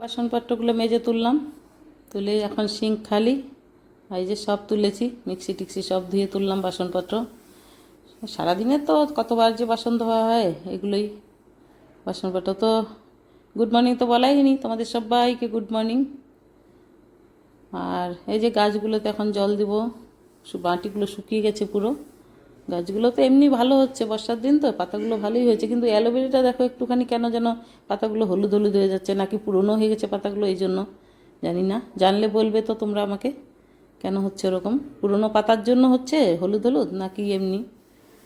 বাসনপত্রগুলো মেজে তুললাম। তুলে এখন সিঙ্ক খালি। এই যে সব তুলেছি, মিক্সি টিক্সি সব ধুয়ে তুললাম বাসনপত্র। সারাদিনে তো কতবার যে বাসন ধোয়া হয়, এগুলোই। বাসনপত্র তো গুড মর্নিং তো বলাই নি তোমাদের সবাইকে গুড মর্নিং আর এই যে গাছগুলোতে এখন জল দিব মাটিগুলো শুকিয়ে গেছে পুরো। গাছগুলো তো এমনি ভালো হচ্ছে, বর্ষার দিন তো, পাতাগুলো ভালোই হয়েছে, কিন্তু অ্যালোভেরাটা দেখো একটুখানি কেন যেন পাতাগুলো হলুদ হলুদ হয়ে যাচ্ছে, নাকি পুরনো হয়ে গেছে পাতাগুলো, এই জন্য জানি না। জানলে বলবে তো তোমরা আমাকে, কেন হচ্ছে ওরকম? পুরনো পাতার জন্য হচ্ছে হলুদ হলুদ, নাকি এমনি?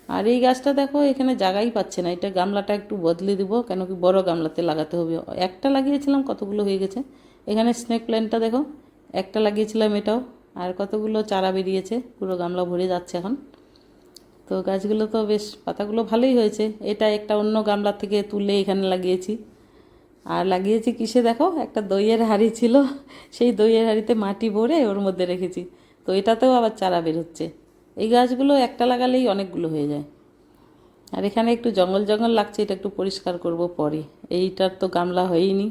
আর এই গাছটা দেখো, এখানে জায়গাই পাচ্ছে না, এটা গামলাটা একটু বদলে দিব, কেন কি বড় গামলাতে লাগাতে হবে। একটা লাগিয়েছিলাম, কতগুলো হয়ে গেছে। এখানে স্নেক প্ল্যান্টটা দেখো, একটা লাগিয়েছিলাম এটাও, আর কতগুলো চারা বেরিয়েছে, পুরো গামলা ভরে যাচ্ছে এখন। তো গাছগুলো তো বেশ পাতাগুলো ভালোই হয়েছে। এটা একটা অন্য গামলা থেকে তুলে এখানে লাগিয়েছি। আর লাগিয়েছি কিসে দেখো? একটা দইয়ের হাঁড়ি ছিল। সেই দইয়ের হাঁড়িতে মাটি ভরে ওর মধ্যে রেখেছি। তো এটাতেও আবার চারা বেরোচ্ছে। এই গাছগুলো একটা লাগালেই অনেকগুলো হয়ে যায়। আর এখানে একটু জঙ্গল জঙ্গল লাগছে, এটা একটু পরিষ্কার করব পরে। এইটার তো গামলা হয়ইনি।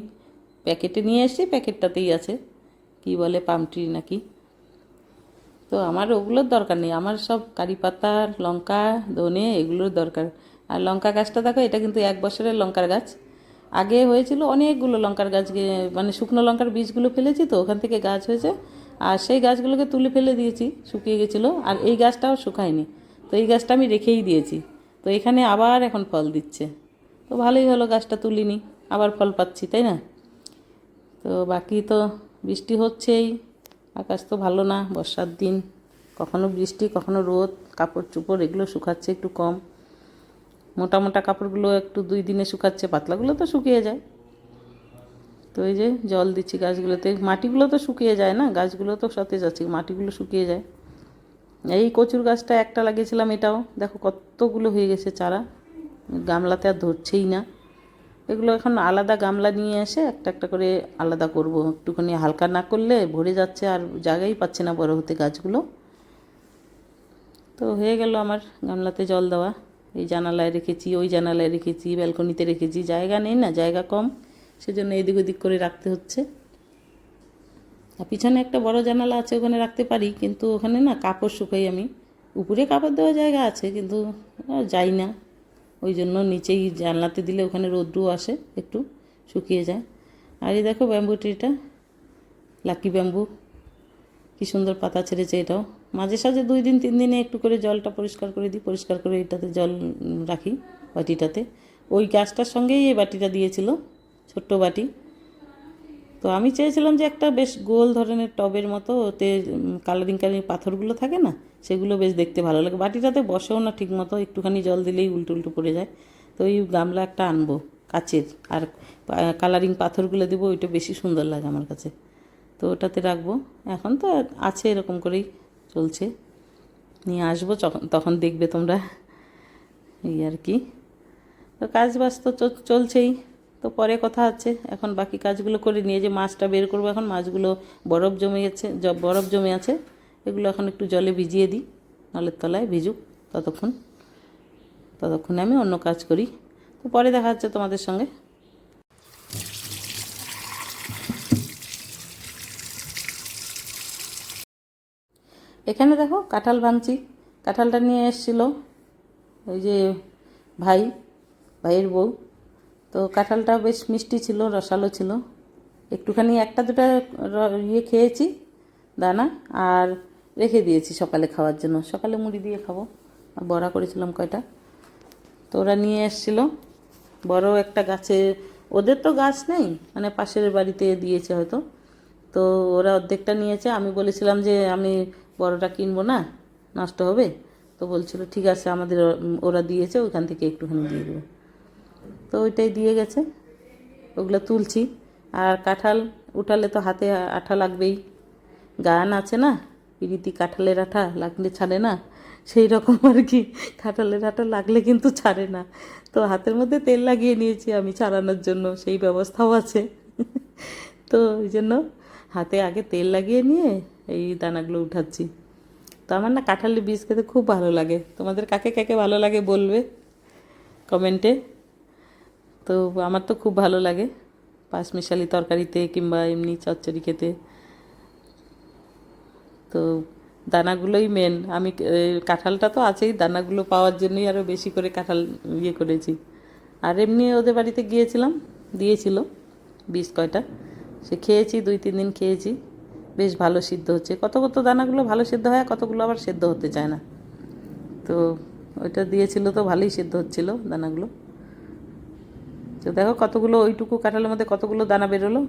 প্যাকেটে নিয়ে এসেছি, প্যাকেটটাতেই আছে। কি বলে পামট্রি নাকি? তো আমার ওগুলোর দরকার নেই। আমার সব কারি পাতা, লঙ্কা, ধনে এগুলোর দরকার। আর লঙ্কা গাছটা দেখো, এটা কিন্তু এক বছরের লঙ্কার গাছ। আগে হয়েছিল অনেকগুলো লঙ্কার গাছ মানে শুকনো লঙ্কার বীজগুলো ফেলেছি তো, ওখান থেকে গাছ হয়েছে। আর সেই গাছগুলোকে তুলে ফেলে দিয়েছি, শুকিয়ে গেছিল, আর এই গাছটাও শুকায়নি। তো এই গাছটা আমি রেখেই দিয়েছি। তো এখানে আবার এখন ফল দিচ্ছে। তো ভালোই হলো গাছটা তুলিনি, আবার ফল পাচ্ছি, তাই না? তো বাকি তো বৃষ্টি হচ্ছেই। আকাশ তো ভালো না, বর্ষার দিন। কখনো বৃষ্টি, কখনো রোদ, কাপড় চোপড় এগুলো শুকাচ্ছে একটু কম। মোটা মোটা কাপড়গুলো একটু দুই দিনে শুকাচ্ছে, পাতলাগুলো তো শুকিয়ে যায়। তো এই যে জল দিচ্ছি গাছগুলোতে, মাটিগুলো তো শুকিয়ে যায় না, গাছগুলো তো সতেজ আছে, মাটিগুলো শুকিয়ে যায়। এই কচুর গাছটা একটা লাগিয়েছিলাম এটাও, দেখো কতগুলো হয়ে গেছে চারা। গামলাতে আর ধরছেই না। এগুলো এখন আলাদা গামলা নিয়ে এসে একটা একটা করে আলাদা করব। একটুখানি হালকা না করলে ভরে যাচ্ছে আর জায়গাই পাচ্ছে না বড় হতে গাছগুলো। তো হয়ে গেল আমার গামলাতে জল দেওয়া। এই জানালায় রেখেছি, ওই জানালায় রেখেছি, ব্যালকনিতে রেখেছি। জায়গা নেই না, জায়গা কম। সেজন্য এদিক ওদিক করে রাখতে হচ্ছে। আর পিছনে একটা বড় জানালা আছে, ওখানে রাখতে পারি। কিন্তু ওখানে না কাপড় শুকাই আমি। উপরে কাপড় দেওয়ার জায়গা আছে, কিন্তু যাই না। ওই জন্য নিচেই জানলাতে দিলে ওখানে রোদ্রু আসে, একটু শুকিয়ে যায়। আর এই দেখো ব্যাম্বু ট্রিটা লাকি ব্যাম্বু কি সুন্দর পাতা ছেড়েছে এটাও। মাঝে সাঝে দুই দিন, তিন দিনে একটু করে জলটা পরিষ্কার করে দিই, পরিষ্কার করে এটাতে জল রাখি বাটিটাতে। ওই গাছটার সঙ্গেই এই বাটিটা দিয়েছিল, ছোট্ট বাটি। তো আমি চেয়েছিলাম যে একটা বেশ গোল ধরনের টবের মতো, ওতে কালারিং কালারিং পাথরগুলো থাকে না সেগুলো বেশ দেখতে ভালো লাগে। বাটিটাতে বসেও না ঠিক মতো একটুখানি জল দিলেই উল্টো উল্টো পড়ে যায়। তো ওই গামলা একটা আনব, কাচের। আর কালারিং পাথরগুলো দেবো, ওইটা বেশি সুন্দর লাগে আমার কাছে। তো ওটাতে রাখব। এখন তো আছে এরকম করেই চলছে। নিয়ে আসব তখন দেখবে তোমরা। এই আর কি। তো কাজ বাজ তো চলছেই। তো পরে কথা আছে এখন বাকি কাজগুলো করে নিয়ে যে মাছটা বের করব এখন, মাছগুলো বরফ জমে গেছে বরফ জমে আছে। এগুলো এখন একটু জলে ভিজিয়ে দিই নলের তলায় ভিজুক ততক্ষণ। ততক্ষণে আমি অন্য কাজ করি। তো পরে দেখা হচ্ছে তোমাদের সঙ্গে। এখানে দেখো কাঁঠাল ভাঙছি কাঁঠালটা নিয়ে এসেছিল ওই যে ভাই, ভাইয়ের বউ। তো কাঁঠালটা বেশ মিষ্টি ছিল, রসালো ছিল। একটুখানি একটা দুটা ইয়ে খেয়েছি, দানা আর রেখে দিয়েছি সকালে খাওয়ার জন্য। সকালে মুড়ি দিয়ে খাব। বড়া করেছিলাম কয়টা। তো ওরা নিয়ে এসছিল। বড় একটা গাছে, ওদের তো গাছ নেই মানে পাশের বাড়িতে দিয়েছে হয়তো। তো ওরা অর্ধেকটা নিয়েছে। আমি বলেছিলাম যে আমি বড়টা কিনবো না, নষ্ট হবে। তো বলছিল, ঠিক আছে, আমাদের ওরা দিয়েছে, ওইখান থেকে একটুখানি দিয়ে দেবো। তো ওইটাই দিয়ে গেছে। ওগুলো তুলছি। আর কাঁঠাল উঠালে তো হাতে আঠা লাগবেই। গান আছে না? পিরিতি কাঁঠালের আঠা লাগলে ছাড়ে না, সেই রকম আর কি। কাঁঠালের আঠা লাগলে কিন্তু ছাড়ে না। তো হাতের মধ্যে তেল লাগিয়ে নিয়েছি আমি ছাড়ানোর জন্য, সেই ব্যবস্থাও আছে। তো ওই জন্য হাতে আগে তেল লাগিয়ে নিয়ে এই দানাগুলো উঠাচ্ছি। তো আমার না কাঁঠালের বীজ খেতে খুব ভালো লাগে। তোমাদের কাকে কাকে ভালো লাগে বলবে কমেন্টে। তো আমার তো খুব ভালো লাগে পাঁচমিশালি তরকারিতে কিংবা এমনি চচ্চড়ি খেতে। তো দানাগুলোই মেন আমি কাঁঠালটা তো আছেই, দানাগুলো পাওয়ার জন্যই আরও বেশি করে কাঁঠাল ইয়ে করেছি। আর এমনি ওদের বাড়িতে গিয়েছিলাম, দিয়েছিল বিষ কয়টা। সে খেয়েছি, দুই, তিন দিন খেয়েছি। বেশ ভালো সিদ্ধ হচ্ছে। কত কত দানাগুলো ভালো সিদ্ধ হয়, কতগুলো আবার সেদ্ধ হতে চায় না। তো ওইটা দিয়েছিল তো ভালোই সিদ্ধ হচ্ছিল দানাগুলো। তো দেখো কতগুলো, ওইটুকু কাঁঠালের মধ্যে কতগুলো দানা বেরোলো?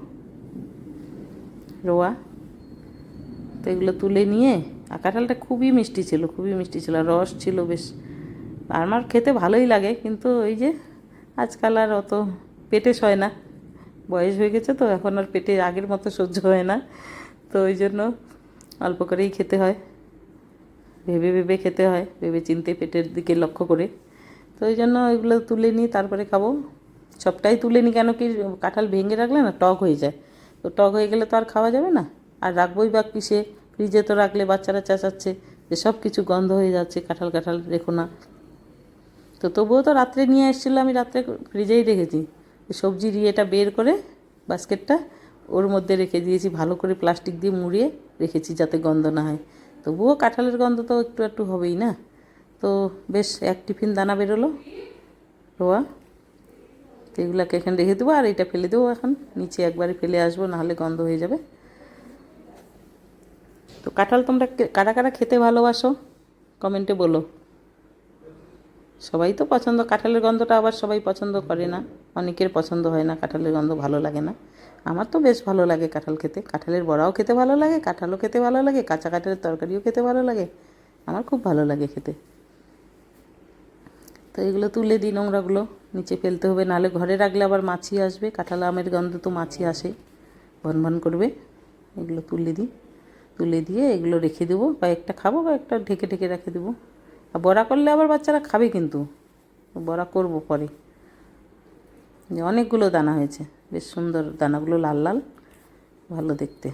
রোয়া। তো এগুলো তুলে নিয়ে, আর কাঁঠালটা খুবই মিষ্টি ছিল, খুবই মিষ্টি ছিল রস ছিল বেশ। আর আমার খেতে ভালোই লাগে, কিন্তু ওই যে আজকাল আর অত পেটে সয় না। বয়স হয়ে গেছে তো, এখন আর পেটে আগের মতো সহ্য হয় না। তো ওই জন্য অল্প করেই খেতে হয়। ভেবে ভেবে খেতে হয়, ভেবে চিনতে পেটের দিকে লক্ষ্য করে। তো ওই জন্য ওইগুলো তুলে নিই তারপরে খাব। সবটাই তুলে নিই, কেন কি কাঁঠাল ভেঙে রাখলে না টক হয়ে যায়। তো টক হয়ে গেলে তো আর খাওয়া যাবে না। আর রাখবই বা কিসে ফ্রিজে তো রাখলে বাচ্চারা চেঁচাচ্ছে যে সব কিছু গন্ধ হয়ে যাচ্ছে, কাঁঠাল কাঁঠাল রেখো না। তো তবুও তো রাত্রে নিয়ে এসেছিল, আমি রাত্রে ফ্রিজেই রেখেছি। সবজির ইয়েটা বের করে বাস্কেটটা ওর মধ্যে রেখে দিয়েছি, ভালো করে প্লাস্টিক দিয়ে মুড়িয়ে রেখেছি যাতে গন্ধ না হয়। তবুও কাঁঠালের গন্ধ তো একটু একটু হবেই না। তো বেশ, এক টিফিন দানা বেরোলো। রোয়া, এগুলোকে এখানে রেখে দেবো আর এটা ফেলে দেবো এখন। নিচে একবারে ফেলে আসব, নাহলে গন্ধ হয়ে যাবে। তো কাঁঠাল তোমরা কারা কারা খেতে ভালোবাসো? কমেন্টে বলো। সবাই তো পছন্দ, কাঁঠালের গন্ধটা আবার সবাই পছন্দ করে না। অনেকের পছন্দ হয় না, কাঁঠালের গন্ধ ভালো লাগে না। আমার তো বেশ ভালো লাগে কাঁঠাল খেতে। কাঁঠালের বড়াও খেতে ভালো লাগে, কাঁঠালও খেতে ভালো লাগে, কাঁচা কাঁঠালের তরকারিও খেতে ভালো লাগে। আমার খুব ভালো লাগে খেতে। তো এগুলো তুলে দিই নোংরাগুলো, নিচে ফেলতে হবে নাহলে ঘরে রাখলে আবার মাছি আসবে। কাঁঠাল আমের গন্ধ তো মাছি আসে ভন ভন করবে। এগুলো তুলে দিই। তুলে দিয়ে এগুলো রেখে দেবো কয়েকটা খাব কয়েকটা ঢেকে ঢেকে রেখে দেবো। আর বড়া করলে আবার বাচ্চারা খাবে কিন্তু, বড়া করব পরে। অনেকগুলো দানা হয়েছে, বেশ সুন্দর দানাগুলো লাল লাল, ভালো দেখতে।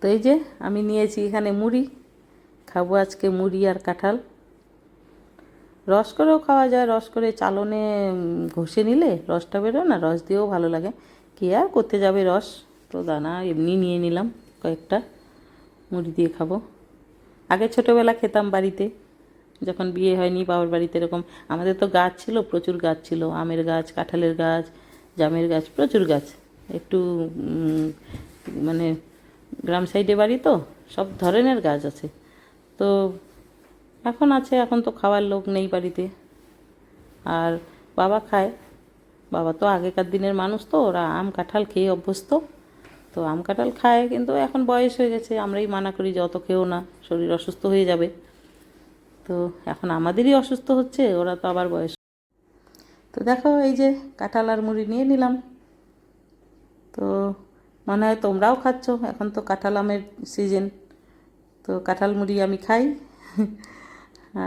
তো এই যে আমি নিয়েছি এখানে মুড়ি, খাব আজকে মুড়ি আর কাঁঠাল। রস করেও খাওয়া যায়, রস করে চালনে ঘষে নিলে রসটা বেরো না, রস দিয়েও ভালো লাগে। কে আর করতে যাবে রস? তো দানা, এমনি নিয়ে নিলাম কয়েকটা। মুড়ি দিয়ে খাব। আগে ছোটোবেলা খেতাম বাড়িতে। যখন বিয়ে হয়নি বাবার বাড়িতে এরকম, আমাদের তো গাছ ছিল, প্রচুর গাছ ছিল। আমের গাছ, কাঁঠালের গাছ, জামের গাছ, প্রচুর গাছ। একটু মানে গ্রাম সাইডে বাড়ি তো, সব ধরনের গাছ আছে। তো এখন আছে, এখন তো খাওয়ার লোক নেই বাড়িতে। আর বাবা খায়। বাবা তো আগেকার দিনের মানুষ তো, ওরা আম, কাঁঠাল খেয়ে অভ্যস্ত। তো আম কাঁঠাল খায়, কিন্তু এখন বয়স হয়ে গেছে, আমরাই মানা করি যত খেও না, শরীর অসুস্থ হয়ে যাবে। তো এখন আমাদেরই অসুস্থ হচ্ছে, ওরা তো আবার বয়স। তো দেখো এই যে কাঁঠাল আর মুড়ি নিয়ে নিলাম। তো মনে হয় তোমরাও খাচ্ছ, এখন তো কাঁঠাল আমের সিজন তো কাঁঠাল মুড়ি আমি খাই।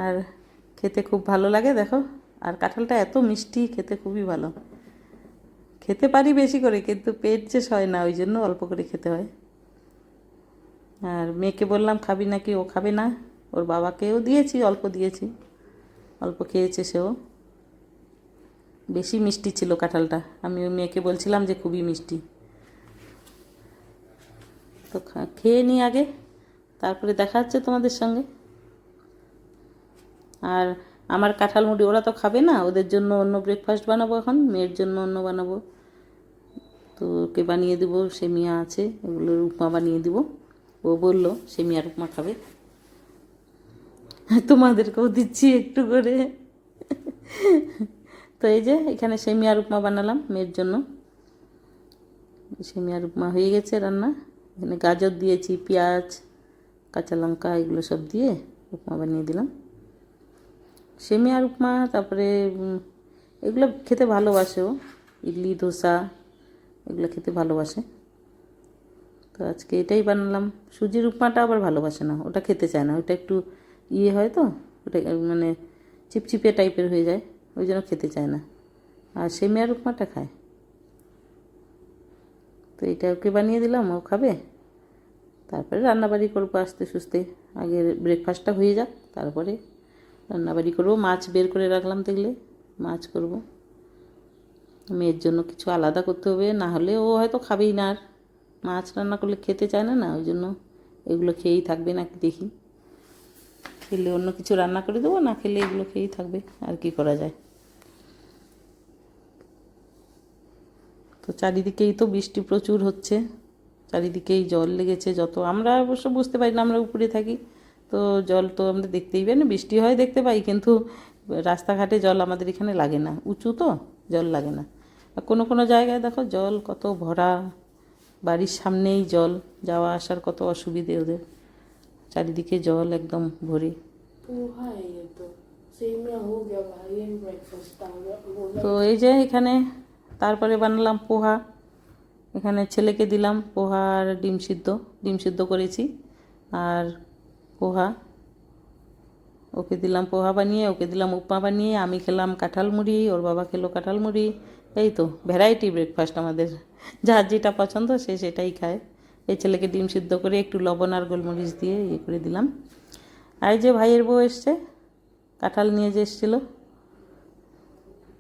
আর খেতে খুব ভালো লাগে, দেখো। আর কাঁঠালটা এত মিষ্টি, খেতে খুবই ভালো। খেতে পারি বেশি করে, কিন্তু পেট যে সয় না, ওই জন্য অল্প করে খেতে হয়। আর মেয়েকে বললাম, খাবি নাকি? ও খাবে না। ওর বাবাকেও দিয়েছি, অল্প দিয়েছি। অল্প খেয়েছে সেও। বেশি মিষ্টি ছিল কাঁঠালটা। আমি ওই মেয়েকে বলছিলাম যে, খুবই মিষ্টি। তো খেয়ে নিই আগে, তারপরে দেখা হচ্ছে তোমাদের সঙ্গে। আর আমার কাঁঠাল মুড়ি ওরা তো খাবে না, ওদের জন্য অন্য ব্রেকফাস্ট বানাবো এখন, মেয়ের জন্য অন্য বানাবো। তো ওকে বানিয়ে দেবো, সেমিয়া আছে এগুলোর উপমা বানিয়ে দেবো। ও বলল সেমিয়ার উপমা খাবে। তোমাদেরকেও দিচ্ছি একটু করে। তো এই যে, এখানে সেমিয়ার উপমা বানালাম মেয়ের জন্য। সেমিয়ার উপমা হয়ে গেছে রান্না। এখানে গাজর দিয়েছি, পেঁয়াজ, কাঁচা লঙ্কা, এগুলো সব দিয়ে উপমা বানিয়ে দিলাম। সেমিয়ার উপমা তারপরে এগুলো খেতে ভালোবাসে ও। ইডলি ধোসা এগুলো খেতে ভালোবাসে। তো আজকে এটাই বানালাম। সুজির উপমাটা আবার ভালোবাসে না, ওটা খেতে চায় না। ওটা একটু ইয়ে হয় তো, ওটা মানে চিপচিপে টাইপের হয়ে যায়, ওই জন্য খেতে চায় না। আর সেমিয়ার উপমাটা খায়। তো এটা ওকে বানিয়ে দিলাম, ও খাবে। তারপরে রান্নাবাড়ি করব আস্তে সুস্তে আগে ব্রেকফাস্টটা হয়ে যাক, তারপরে রান্নাবাড়ি করব। মাছ বের করে রাখলাম দেখলে, মাছ করব। মেয়ের জন্য কিছু আলাদা করতে হবে, না হলে ও হয়তো খাবেই না আর। মাছ রান্না করলে খেতে চায় না না, ওই জন্য এগুলো খেয়েই থাকবে নাকি দেখি। খেলে অন্য কিছু রান্না করে দেবো, না খেলে এগুলো খেয়েই থাকবে, আর কি করা যায়। তো চারিদিকেই তো বৃষ্টি প্রচুর হচ্ছে, চারিদিকেই জল লেগেছে, যত আমরা অবশ্য বুঝতে পারি না, আমরা উপরে থাকি। তো জল তো আমরা দেখতেই পাই না, বৃষ্টি হয় দেখতে পাই, কিন্তু রাস্তাঘাটে জল আমাদের এখানে লাগে না। উঁচু তো, জল লাগে না। আর কোনো কোনো জায়গায় দেখো জল কত ভরা, বাড়ির সামনেই জল, যাওয়া আসার কত অসুবিধে ওদের। চারিদিকে জল একদম ভরে। তো এই যে এখানে তারপরে বানালাম পোহা। এখানে ছেলেকে দিলাম পোহা আর ডিম সিদ্ধ। ডিম সিদ্ধ করেছি। আর পোহা। ওকে দিলাম পোহা বানিয়ে, ওকে দিলাম উপমা বানিয়ে, আমি খেলাম কাঁঠাল মুড়ি, ওর বাবা খেলো কাঁঠাল মুড়ি। এই তো ভ্যারাইটি ব্রেকফাস্ট আমাদের। যার যেটা পছন্দ সে সেটাই খায়। এই ছেলেকে ডিম সিদ্ধ করে একটু লবণ আর গোলমরিচ দিয়ে ইয়ে করে দিলাম। আর যে ভাইয়ের বউ এসছে, কাঁঠাল নিয়ে যে এসেছিল।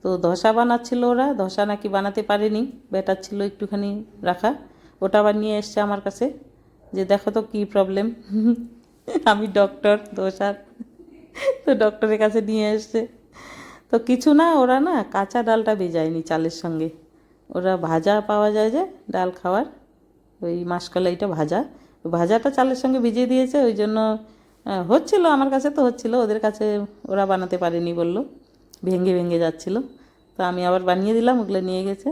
তো ধসা বানাচ্ছিল ওরা, ধসা নাকি বানাতে পারেনি, ব্যাটার ছিল একটুখানি রাখা। ওটা আবার নিয়ে এসছে আমার কাছে, যে দেখো তো কী প্রবলেম আমি ডক্টর দোষার। তো ডক্টরের কাছে নিয়ে এসছে। তো কিছু না, ওরা না কাঁচা ডালটা ভেজায়নি চালের সঙ্গে। ওরা ভাজা পাওয়া যায় যে ডাল খাওয়ার। ওই মাসকলাইটা ভাজা। ভাজাটা চালের সঙ্গে ভিজিয়ে দিয়েছে, ওই জন্য হচ্ছিল, আমার কাছে তো হচ্ছিল। ওদের কাছে ওরা বানাতে পারেনি বলল। ভেঙে ভেঙে যাচ্ছিল। তো আমি আবার বানিয়ে দিলাম, ওগুলো নিয়ে গেছে।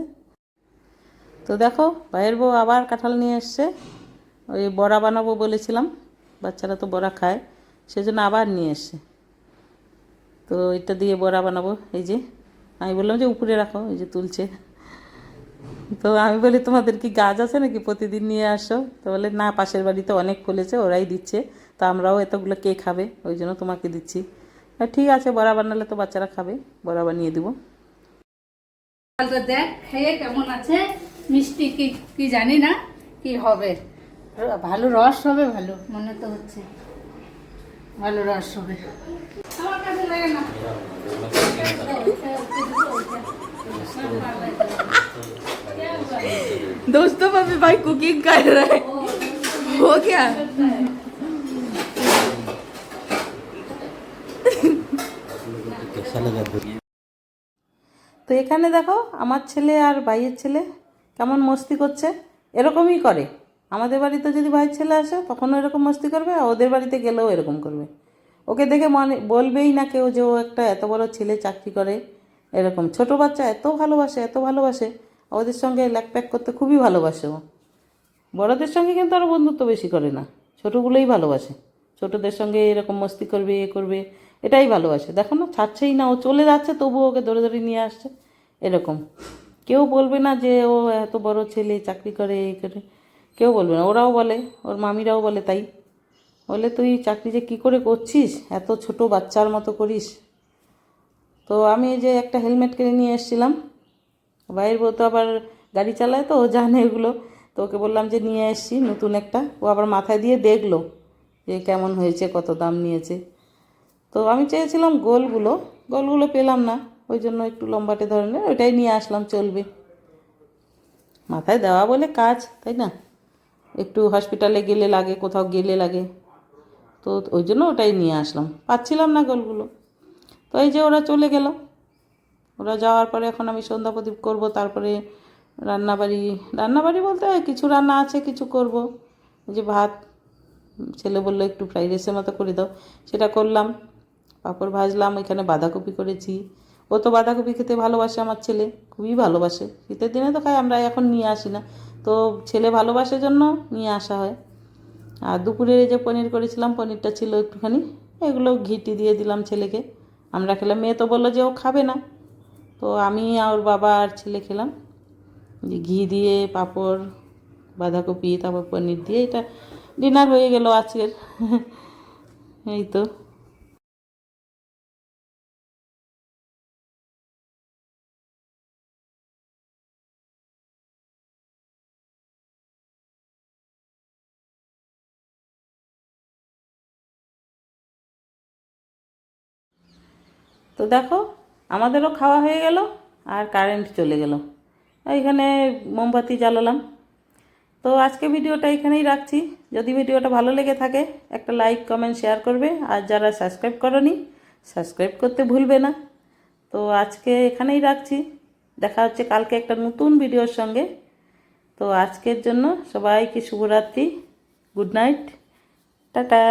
তো দেখো, ভাইয়ের বউ আবার কাঁঠাল নিয়ে এসছে। ওই বড়া বানাবো বলেছিলাম। বাচ্চারা তো বড়া খায়, সেজন্য আবার নিয়ে এসছে তো এটা দিয়ে বড়া বানাবো, এই যে। আমি বললাম যে উপরে রাখো, এই যে তুলছে। তো আমি বলি, তোমাদের কি গাছ আছে নাকি? প্রতিদিন নিয়ে আসো। তো বলে, না, পাশের বাড়িতে অনেক ফলেছে, ওরাই দিচ্ছে। তো আমরাও এতগুলো কে খাবে? ওই জন্য তোমাকে দিচ্ছি। ঠিক আছে, বড়া বানালে তো বাচ্চারা খাবে, বড়া বানিয়ে দিব। দেখ, খেয়ে কেমন আছে? মিষ্টি কি কি জানি না, কি হবে। ভালো রস হবে ভালো মনে তো হচ্ছে ভালো রস হবে আমার কাছে লাগে না दोस्तों अभी भाई कुकिंग कर रहा है हो गया তো এখানে দেখো আমার ছেলে আর ভাইয়ের ছেলে কেমন মস্তি করছে এরকমই করে আমাদের বাড়িতে যদি ভাই ছেলে আসে, তখনও এরকম মস্তি করবে আর ওদের বাড়িতে গেলেও এরকম করবে। ওকে দেখে মনে, বলবেই না কেউ যে ও একটা এত বড় ছেলে চাকরি করে, এরকম। ছোট বাচ্চা এত ভালোবাসে এত ভালোবাসে, ওদের সঙ্গে ল্যাকপ্যাক করতে খুবই ভালোবাসে ও। বড়দের সঙ্গে কিন্তু আরও বন্ধুত্ব বেশি করে না। ছোটোগুলোই ভালোবাসে। ছোটদের সঙ্গে এরকম মস্তি করবে, এ করবে, এটাই ভালোবাসে। দেখো না, ছাড়ছেই না, ও চলে যাচ্ছে, তবুও ওকে ধরে ধরে নিয়ে আসছে। এরকম। কেউ বলবে না যে ও এত বড় ছেলে, চাকরি করে এই করে। কেউ বলবে না, ওরাও বলে, ওর মামিরাও বলে তাই। বলে, তুই চাকরি যে কী করে করছিস? এত ছোট বাচ্চার মতো করিস। তো আমি যে একটা হেলমেট কিনে নিয়ে এসেছিলাম। ভাইয়ের বউ তো আবার গাড়ি চালায় তো, ও জানে এগুলো। তো ওকে বললাম যে, নিয়ে এসছি নতুন একটা। ও আবার মাথায় দিয়ে দেখল যে, কেমন হয়েছে, কত দাম নিয়েছে। তো আমি চেয়েছিলাম গোলগুলো গোলগুলো পেলাম না। ওই জন্য একটু লম্বাটে ধরনের, ওইটাই নিয়ে আসলাম, চলবে। মাথায় দেওয়া বলে কাজ, তাই না? একটু হসপিটালে গেলে লাগে, কোথাও গেলে লাগে। তো ওই জন্য ওটাই নিয়ে আসলাম। পাচ্ছিলাম না গোলগুলো। তো এই যে ওরা চলে গেল। ওরা যাওয়ার পরে এখন আমি সন্ধ্যা প্রদীপ করব, তারপরে রান্নাবাড়ি রান্নাবাড়ি বলতে কিছু রান্না আছে, কিছু করব। যে ভাত, ছেলে বলল একটু ফ্রাইড রাইসের মতো করে দাও। সেটা করলাম, পাঁপড় ভাজলাম, এখানে বাঁধাকপি করেছি। ও তো বাঁধাকপি খেতে ভালোবাসে আমার ছেলে, খুবই ভালোবাসে। শীতের দিনে তো খাই আমরা এখন নিয়ে আসি না। তো ছেলে ভালোবাসার জন্য নিয়ে আসা হয়। আর দুপুরে যে পনির করেছিলাম, পনিরটা ছিল একটুখানি, এগুলো ঘিটি দিয়ে দিলাম ছেলেকে। আমরা খেলাম, মেয়ে তো বলল যে ও খাবে না। তো আমি আর বাবা আর ছেলে খেলাম। যে ঘি দিয়ে পাঁপড়, বাঁধাকপি, তারপর পনির দিয়ে, এটা ডিনার হয়ে গেল আজকের। এই তো। তো দেখো, আমাদেরও খাওয়া হয়ে গেল আর কারেন্ট চলে গেল। এইখানে মোমবাতি জ্বালালাম। তো আজকে ভিডিওটা এখানেই রাখছি। যদি ভিডিওটা ভালো লেগে থাকে, একটা লাইক কমেন্ট শেয়ার করবে। আর যারা সাবস্ক্রাইব করনি সাবস্ক্রাইব করতে ভুলবে না। তো আজকে এখানেই রাখছি। দেখা হচ্ছে কালকে একটা নতুন ভিডিওর সঙ্গে। তো আজকের জন্য সবাইকে শুভরাত্রি। Good night tata.